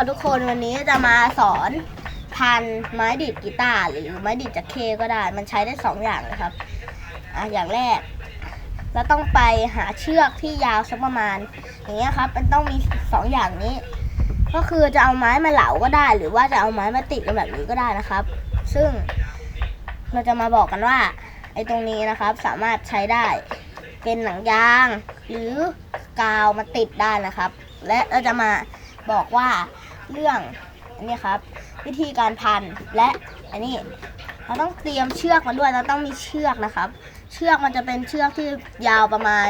ครับทุกคนวันนี้จะมาสอนพันไม้ดีดกีตาร์หรือไม้ดีดจักเคก็ได้ มันใช้ได้สองอย่างเลยครับอะอย่างแรกเราต้องไปหาเชือกที่ยาวสักประมาณ อย่างเงี้ยครับ มันต้องมีสองอย่างนี้ ก็คือจะเอาไม้มาเหลาก็ได้ หรือว่าจะเอาไม้มาติดกันแบบนี้ก็ได้นะครับ ซึ่งเราจะมาบอกกันว่าไอ้ตรงนี้นะครับสามารถใช้ได้เป็นหนังยาง หรือกาวมาติดได้นะครับ และเราจะมาบอกว่า เรื่องอันนี้ครับ วิธีการพันและอันนี้เราต้องเตรียมเชือกมาด้วยเราต้องมีเชือกนะครับ เชือกมันจะเป็นเชือกที่ยาวประมาณ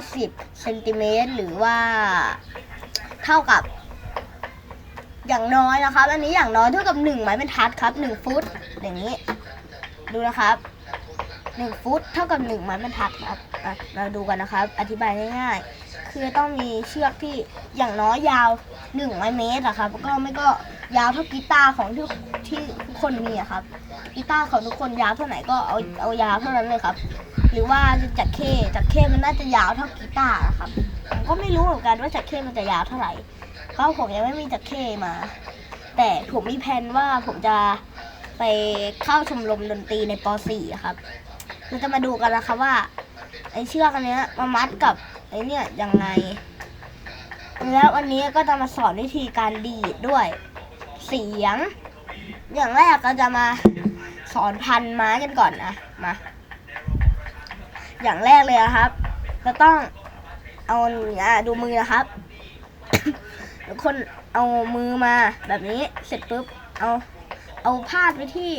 50เซนติเมตรหรือว่าเท่ากับ อย่างน้อยนะครับ อันนี้อย่างน้อยเท่ากับ1ไม้บรรทัดครับ1ฟุตอย่างนี้ ดูนะครับหนึ่งฟุตเท่ากับหนึ่งไม้บรรทัดครับอะเราดูกันนะครับ อธิบายง่ายๆ คือต้องมีเชือกที่อย่างน้อยยาวหนึ่งไม้เมตรอะครับก็ไม่ก็ยาวเท่ากีตาร์ของที่ที่ทุกคนมีอะครับกีตาร์ของทุกคนยาวเท่าไหนก็เอาเอายาวเท่านั้นเลยครับ หรือว่าจักเข้จักเข้มันน่าจะยาวเท่ากีตาร์อะครับผมก็ไม่รู้เหมือนกันว่าจักเข้มันจะยาวเท่าไหร่เพราะผมยังไม่มีจักรเข้มา แต่ผมมีแผนว่าผมจะไปเข้าชมรมดนตรีในป .4 อะครับเราจะมาดูกันนะคะว่าไอ้เชือกอันเนี้ยมามัดกับ ไอ้เนี่ยยังไง แล้ววันนี้ก็จะมาสอนวิธีการดีดด้วย เสียง อย่างแรกก็จะมาสอนพันไม้กันก่อนนะมา อย่างแรกเลยนะครับเราต้องเอาอะดูมือนะครับทุกคนเอามือมาแบบนี้เสร็จปุ๊บเอาเอาพาดไปที่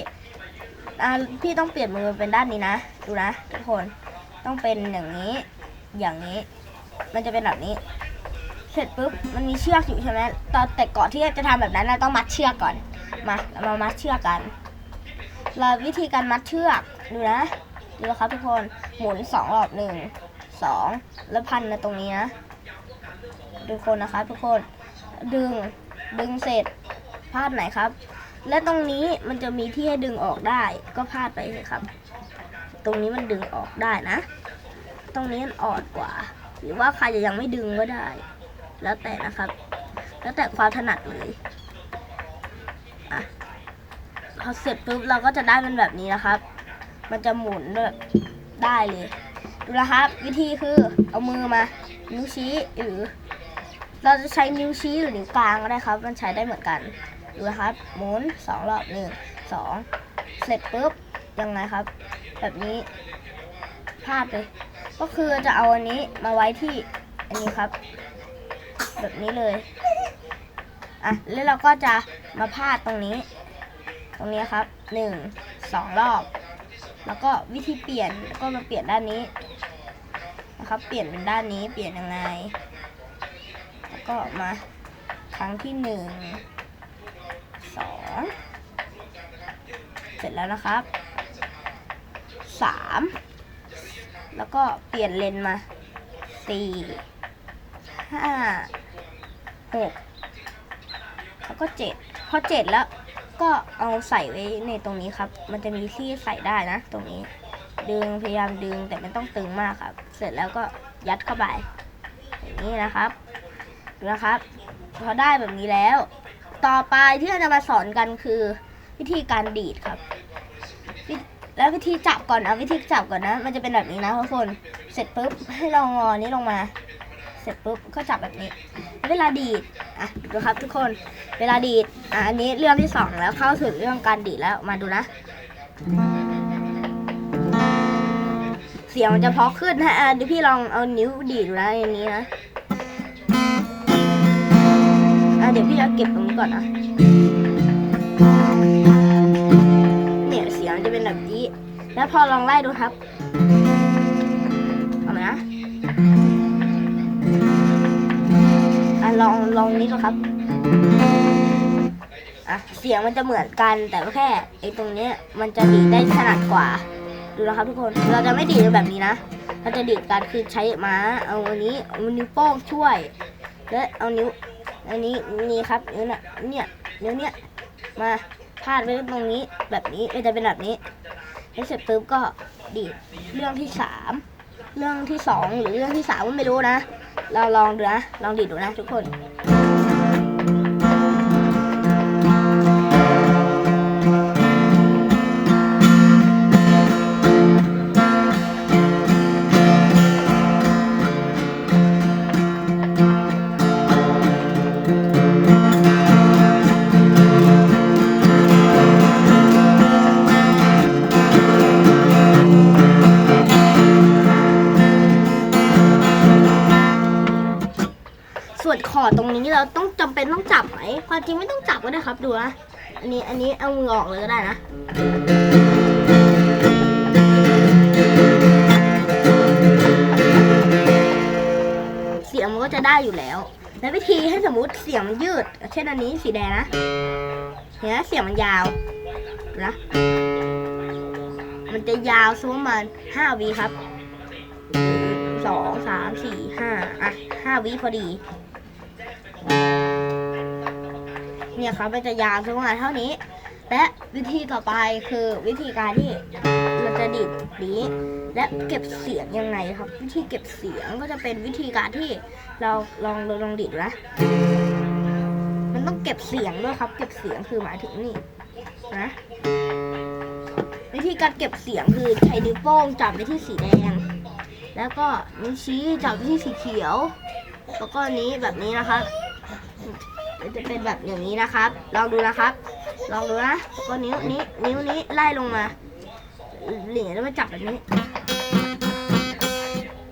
อ่าพี่ต้องเปลี่ยนมือเป็นด้านนี้นะ ดูนะทุกคนต้องเป็นอย่างนี้อย่างนี้ มันจะเป็นแบบนี้ เสร็จปุ๊บมันมีเชือกอยู่ใช่ไหมตอนแต่ก่อนที่จะทำแบบนั้นเราต้องมัดเชือกก่อน มาเรามามัดเชือกกัน เราวิธีการมัดเชือกดูนะดูครับทุกคนหมุนสองรอบหนึ่งสองแล้วพันในตรงนี้นะทุกคนนะครับทุกคนดึงดึงเสร็จพาดไหนครับ และตรงนี้มันจะมีที่ให้ดึงออกได้ ก็พาดไปเลยครับ ตรงนี้มันดึงออกได้นะ ตรงนี้มันอ่อนกว่า หรือว่าใครจะยังไม่ดึงก็ได้ แล้วแต่นะครับ แล้วแต่ความถนัดเลยอะพอเสร็จปุ๊บเราก็จะได้เป็นแบบนี้นะครับ มันจะหมุนแบบได้เลย ดูนะครับ วิธีคือเอามือมา นิ้วชี้หรือ เราจะใช้นิ้วชี้หรือนิ้วกลางก็ได้ครับ มันใช้ได้เหมือนกันดูนะครับ หมุนสองรอบหนึ่งสองเสร็จปุ๊บยังไงครับ แบบนี้พลาดเลย ก็คือจะเอาอันนี้มาไว้ที่อันนี้ครับ แบบนี้เลยอะแล้วเราก็จะมาพาดตรงนี้ ตรงนี้ครับหนึ่งสองรอบ แล้วก็วิธีเปลี่ยนก็มาเปลี่ยนด้านนี้นะครับ เปลี่ยนเป็นด้านนี้เปลี่ยนยังไง แล้วก็มาครั้งที่หนึ่งสองเสร็จแล้วนะครับสาม แล้วก็เปลี่ยนเลนมาสี่ห้าหกแล้วก็เจ็ดพอเจ็ดแล้วก็เอาใส่ไว้ในตรงนี้ครับ มันจะมีที่ใส่ได้นะ ตรงนี้ ดึงพยายามดึงแต่ไม่ต้องตึงมากครับ เสร็จแล้วก็ยัดเข้าไปอย่างนี้นะครับดูนะครับพอได้แบบนี้แล้ว ต่อไปที่เราจะมาสอนกันคือวิธีการดีดครับ แล้ววิธีจับก่อนเอาวิธีจับก่อนนะ มันจะเป็นแบบนี้นะทุกคน เสร็จปุ๊บให้เรางอนี้ลงมา เสร็จปุ๊บก็จับแบบนี้ เวลาดีดอะดูครับทุกคน เวลาดีดอะอันนี้เรื่องที่สองแล้วเข้าถึงเรื่องการดีดแล้วมาดูนะ เสียงมันจะเพาะขึ้นนะอะเดี๋ยวพี่ลองเอานิ้วดีดดูนะอย่างนี้นะอะเดี๋ยวพี่จะเก็บตรงนี้ก่อนนะ เป็นแบบนี้ แล้วพอลองไล่ดูครับเอาไหมนะอะลองลองนี้ดูครับอะเสียงมันจะเหมือนกันแต่ว่าแค่ไอ้ตรงเนี้ยมันจะดีดได้ถนัดกว่า ดูนะครับทุกคนเราจะไม่ดีดแบบนี้นะเราจะดีดการคือใช้ม้าเอาอันนี้เอานิ้วโป้งช่วย และเอานิ้วอันนี้นี่ครับนิ้วน่ะเนี่ยนิ้วเนี่ยมา พาดไว้ตรงนี้แบบนี้มันจะเป็นแบบนี้ให้เสร็จปุ๊บก็ดีดเรื่องที่สามเรื่องที่สองหรือเรื่องที่สามก็ไม่รู้นะ เราลองดูนะลองดีดดูนะทุกคน ดตรงนี้เราต้องจำเป็นต้องจับไหมความจริงไม่ต้องจับก็ได้ครับดูนะอันนี้อันนี้เอามือออกเลยก็ได้นะเสียงมันก็จะได้อยู่แล้วและวิธีให้สมมติเสียงมันยืด เช่นอันนี้สีแดงนะเห็นไหมเสียงมันยาวนะมันจะยาวสักประมาณห้าวิครับสองสามสี่ห้าอะห้าวิพอดี เนี่ยครับมันจะยาวสักประมาณเท่านี้ และวิธีต่อไปคือวิธีการที่เราจะดิดนี้ และเก็บเสียงยังไงครับ วิธีเก็บเสียงก็จะเป็นวิธีการที่เราลองลองดิดนะมันต้องเก็บเสียงด้วยครับ เก็บเสียงคือหมายถึงนี่นะวิธีการเก็บเสียงคือใช้นิ้วโป้งจับไปที่สีแดง แล้วก็นิ้วชี้จับไปที่สีเขียว แล้วก็นี้แบบนี้นะครับ มันจะเป็นแบบอย่างนี้นะครับ ลองดูนะครับ ลองดูนะแล้วก็นิ้วนี้นิ้วนี้ไล่ลงมาเหลี่ยแล้วมาจับแบบนี้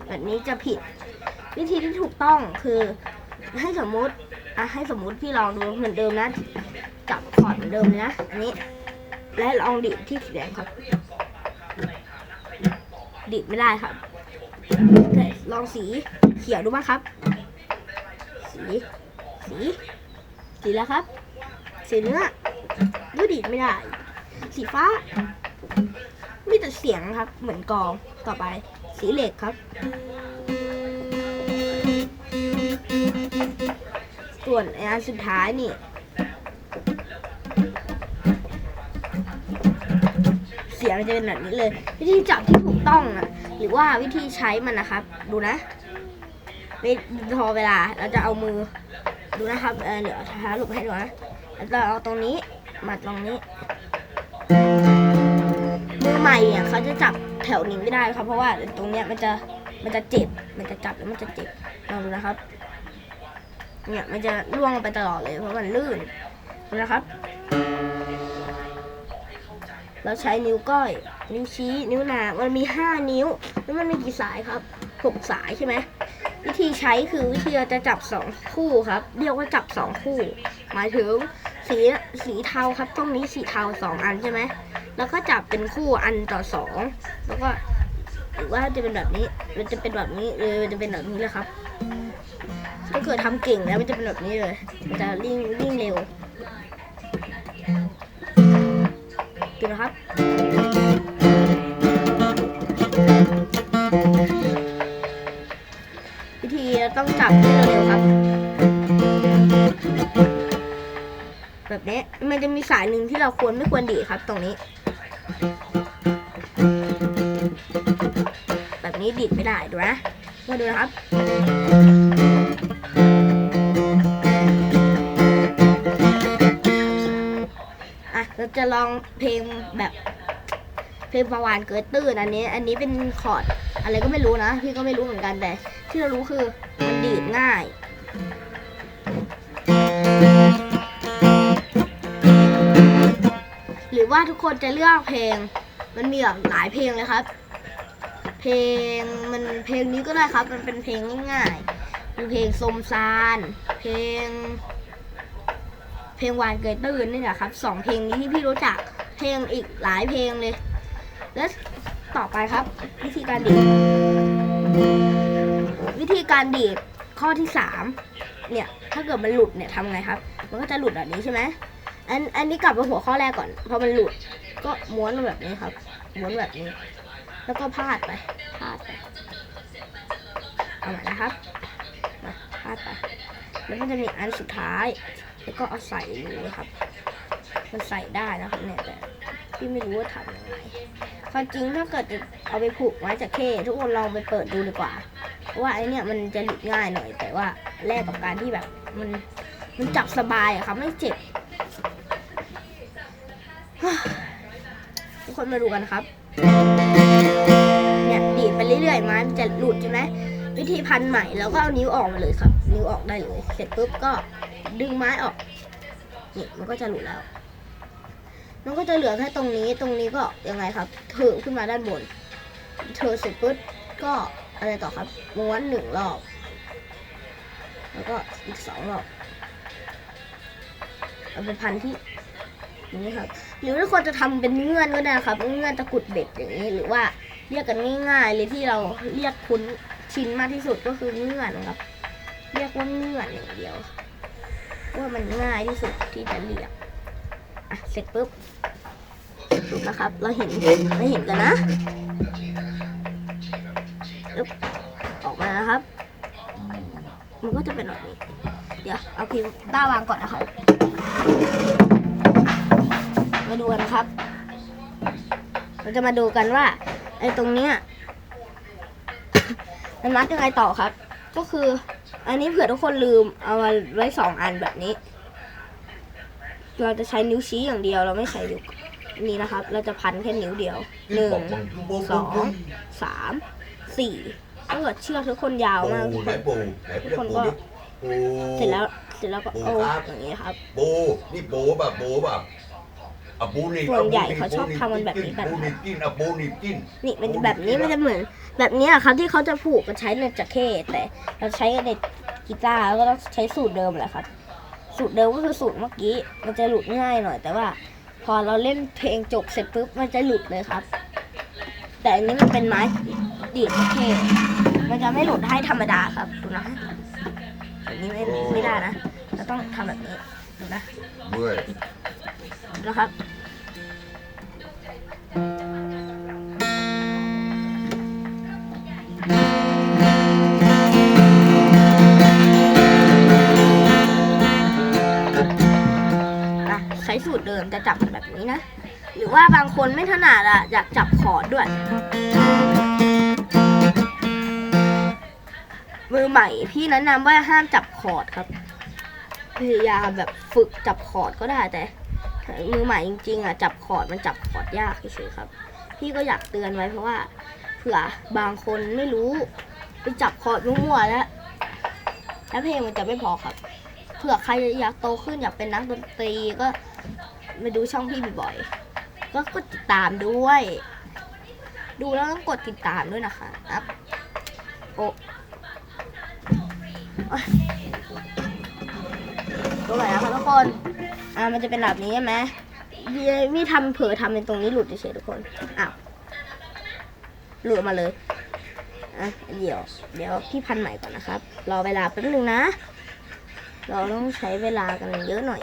แบบนี้จะผิด วิธีที่ถูกต้องคือให้สมมุติอะให้สมมุติพี่ลองดูเหมือนเดิมนะ จับคอร์ดเหมือนเดิมเลยนะอันนี้ และลองดีดที่สีแดงครับดีดไม่ได้ครับลองสีเขียวดูบ้างครับ สี สี สีแล้วครับ สีเนื้อดูดีดไม่ได้ สีฟ้า มีแต่เสียงครับ เหมือนกองต่อไป สีเหล็กครับ ส่วนอันสุดท้ายนี่ เสียงจะเป็นแบบนี้เลย วิธีจับที่ถูกต้องนะหรือว่าวิธีใช้มันนะครับ ดูนะเวพอเวลาเราจะเอามือ ดูนะครับเออเดี๋ยวท้าหลบให้ดูนะแล้วเราเอาตรงนี้มาตรงนี้มือใหม่อะเขาจะจับแถวนี้ไม่ได้ครับ เพราะว่าตรงเนี้ยมันจะมันจะเจ็บ มันจะจับแล้วมันจะเจ็บลองดูนะครับ เนี่ยมันจะล่วงไปตลอดเลย เพราะมันลื่นนะครับ เราใช้นิ้วก้อย นิ้วชี้ นิ้วนางมันมีห้านิ้ว แล้วมันมีกี่สายครับหกสายใช่ไหม วิธีใช้คือวิธีเราจะจับสองคู่ครับ เรียกว่าจับสองคู่ หมายถึงสีสีเทาครับตรงนี้สีเทาสองอันใช่ไหมแล้วก็จับเป็นคู่อันต่อสองแล้วก็หรือว่าจะเป็นแบบนี้ มันจะเป็นแบบนี้หรือมันจะเป็นแบบนี้เลยครับ ถ้าเกิดทำเก่งแล้วมันจะเป็นแบบนี้เลยมันจะริ่งริ่งเร็วดูนะครับ ต้องจับให้เร็วๆครับ แบบนี้มันจะมีสายหนึ่งที่เราควรไม่ควรดีครับ ตรงนี้ แบบนี้ดีดไม่ได้ดูนะมาดูนะครับอะเราจะลองเพลงแบบเพลงประวานเกิดตื้นอันนี้ อันนี้เป็นคอร์ด อะไรก็ไม่รู้นะ พี่ก็ไม่รู้เหมือนกันแต่ ที่เรารู้คือมันดีดง่ายหรือว่าทุกคนจะเลือกเพลง มันมีแบบหลายเพลงเลยครับ เพลงมันเพลงนี้ก็ได้ครับ มันเป็นเพลงง่ายๆมีเพลงสมซาน เพลง เพลงวานเกยตื้นนี่แหละครับสองเพลงนี้ที่พี่รู้จักเพลงอีกหลายเพลงเลย และ ต่อไปครับ วิธีการดีดวิธีการดีดข้อที่สามเนี่ยถ้าเกิดมันหลุดเนี่ยทำไงครับ มันก็จะหลุดแบบนี้ใช่ไหมอันอันนี้กลับมาหัวข้อแรกก่อนพอมันหลุด ก็ม้วนแบบนี้ครับ ม้วนแบบนี้ แล้วก็พาดไปพาดไปเอาใหม่นะครับมาพาดไปแล้วมันจะมีอันสุดท้าย แล้วก็เอาใส่รูนะครับ มันใส่ได้นะครับเนี่ยแต่พี่ไม่รู้ว่าทำยังไง ความจริงถ้าเกิดจะเอาไปผูกไว้จากเคทุกคนลองไปเปิดดูดีกว่าว่าไอเนี่ยมันจะหลุดง่ายหน่อย แต่ว่าแลกกับการที่แบบมันมันจับสบายอะครับไม่เจ็บทุกคนมาดูกันครับ เนี่ยดีดไปเรื่อยๆไม้มันจะหลุดใช่ไหมวิธีพันใหม่แล้วก็เอานิ้วออกมาเลยครับ นิ้วออกได้เลย เสร็จปุ๊บก็ดึงไม้ออกนี่มันก็จะหลุดแล้ว มันก็จะเหลือแค่ตรงนี้ ตรงนี้ก็ยังไงครับเถิบขึ้นมาด้านบน เธอเสร็จปุ๊บก็อะไรต่อครับม้วนหนึ่งรอบ แล้วก็อีกสองรอบเอาไปพันที่นี้ครับ หรือทุกคนจะทำเป็นเงื่อนก็ได้ครับ เงื่อนตะกุดเบ็ดอย่างนี้ หรือว่าเรียกกันง่ายๆเลยที่เราเรียกคุ้นชินมากที่สุดก็คือเงื่อนครับ เรียกว่าเงื่อนอย่างเดียว ว่ามันง่ายที่สุดที่จะเรียก อะเสร็จปุ๊บเสร็จปุ๊บนะครับ เราเห็นเราเห็นกันนะอึ๊บออกมานะครับ มันก็จะเป็นแบบนี้ เดี๋ยวเอาพิมพ์ต้าวางก่อนนะครับ มาดูกันครับ เราจะมาดูกันว่าไอ้ตรงเนี้ยมันมัดยังไงต่อครับ ก็คืออันนี้เผื่อทุกคนลืมเอามาไว้สองอันแบบนี้ เราจะใช้นิ้วชี้อย่างเดียว เราไม่ใช้นิ้วนี้นะครับ เราจะพันแค่นิ้วเดียวหนึ่งสองสามสี่ถ้าเกิดเชือกทุกคนยาวปูมากไหนปูไหนทุกเรียกคนปูก็ดิปูเสร็จแล้วเสร็จแล้วก็ปูโอ้ครับอย่างนี้ครับปูนี่ปูแบบปูแบบอะปูนี่ส่วนใหญ่ปูเขาชอบทำมันแบบนี้กันปูนี่กินอะปูนี่กินนี่มันแบบนี้มันจะเหมือน แบบเนี้ยครับที่เขาจะผูกกันใช้ในจักเข้แต่เราใช้ในกีตาร์แล้วก็ต้องใช้สูตรเดิมแหละครับ สูตรเดิมก็คือสูตรเมื่อกี้ มันจะหลุดง่ายหน่อย แต่ว่า พอเราเล่นเพลงจบเสร็จปุ๊บมันจะหลุดเลยครับ แต่อันนี้มันเป็นไม้ดีดจักเข้มันจะไม่หลุดให้ธรรมดาครับดูนะแบบนี้ไม่ไม่ได้นะเราต้องทำแบบนี้ดูนะ เมื่อย นะครับ ใช้สูตรเดิมจะจับแบบนี้นะ หรือว่าบางคนไม่ถนัดอะอยากจับคอร์ดด้วย มือใหม่พี่แนะนำว่าห้ามจับคอร์ดครับ พยายามแบบฝึกจับคอร์ดก็ได้แต่ มือใหม่จริงๆอะจับคอร์ดมันจับคอร์ดยากเฉยๆครับ พี่ก็อยากเตือนไว้เพราะว่าเผื่อบางคนไม่รู้ไปจับคอร์ดมั่วๆแล้วแล้วเพลงมันจะไม่พอครับ เผื่อใครอยากโตขึ้นอยากเป็นนักดนตรีก็ มาดูช่องพี่บ่อยๆก็กดติดตามด้วย ดูแล้วต้องกดติดตามด้วยนะคะครับโอ้โอ๊ยดูหน่อยนะคะทุกคน อ่า มันจะเป็นแบบนี้ใช่ไหมมีทำเผลอทำเป็นตรงนี้หลุดเฉยๆทุกคน อ้าว หลุดออกมาเลย อะ เดี๋ยว เดี๋ยวพี่พันใหม่ก่อนนะครับ รอเวลาแป๊บนึงนะ เราต้องใช้เวลากันเยอะหน่อย